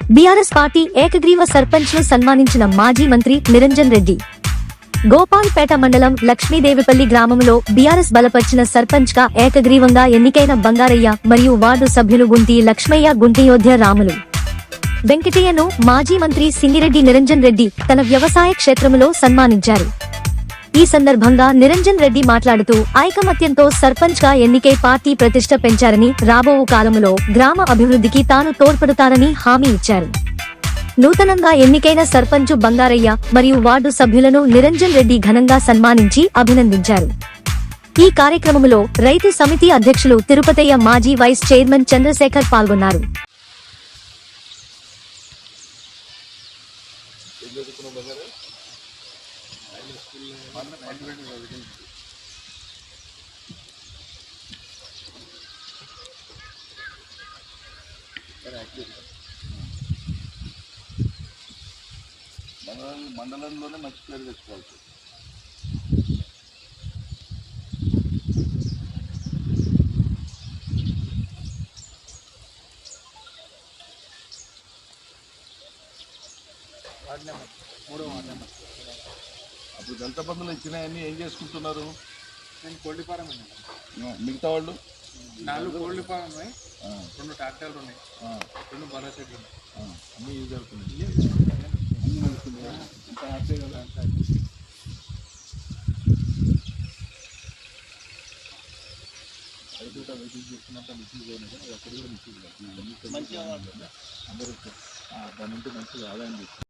BRS party ఏకగ్రీవ సర్పంచ్ను సన్మానించిన మాజీ మంత్రి నిరంజన్ రెడ్డి. గోపాల్పేట మండలం లక్ష్మీదేవిపల్లి గ్రామంలో బీఆర్ఎస్ బలపరిచిన సర్పంచ్గా ఏకగ్రీవంగా ఎన్నికైన బంగారయ్య మరియు వార్డు సభ్యులు గుంటి లక్ష్మయ్య గుంటియోధ్య రాములు. వెంకటయ్యను మాజీ మంత్రి సింగిరెడ్డి నిరంజన్ రెడ్డి తన వ్యవసాయ క్షేత్రములో సన్మానించారు. ఈ సందర్భంగా నిరంజన్ రెడ్డి మాట్లాడుతూ ఐకమత్యంతో సర్పంచ్గా ఎన్నికై పార్టీ ప్రతిష్ట పెంచారని రాబో కాలంలో గ్రామ అభివృద్ధికి తాను తోడ్పడుతానని హామీ ఇచ్చారు. నూతనంగా ఎన్నికైన సర్పంచు బంగారయ్య మరియు వార్డు సభ్యులను నిరంజన్ రెడ్డి ఘనంగా సన్మానించి అభినందించారు. ఈ కార్యక్రమంలో రైతు సమితి అధ్యక్షులు తిరుపతయ్య మాజీ వైస్ చైర్మన్ చంద్రశేఖర్ పాల్గొన్నారు. మన మండలంలోనే మంచి పేరు తెచ్చుకోవచ్చు అప్పుడు దళిత బంధువులు ఇచ్చినాయన్నీ ఏం చేసుకుంటున్నారు? నేను ఆ, మిగతా వాళ్ళు? నాలుగు ఫారం ఉన్నాయి రెండు ట్రాక్టర్లు ఉన్నాయి రెండు బర్రె చెట్లు ఉన్నాయి అన్నీ యూజ్ అవుతున్నాయి? ఇంత హ్యాపీగా కదా అయితే కూడా మెసేజ్ చేస్తున్నంత మెసేజ్ అయినా కానీ అది అక్కడ కూడా అందరూ దాని నుండి మంచిగా ఆదాయం చేస్తారు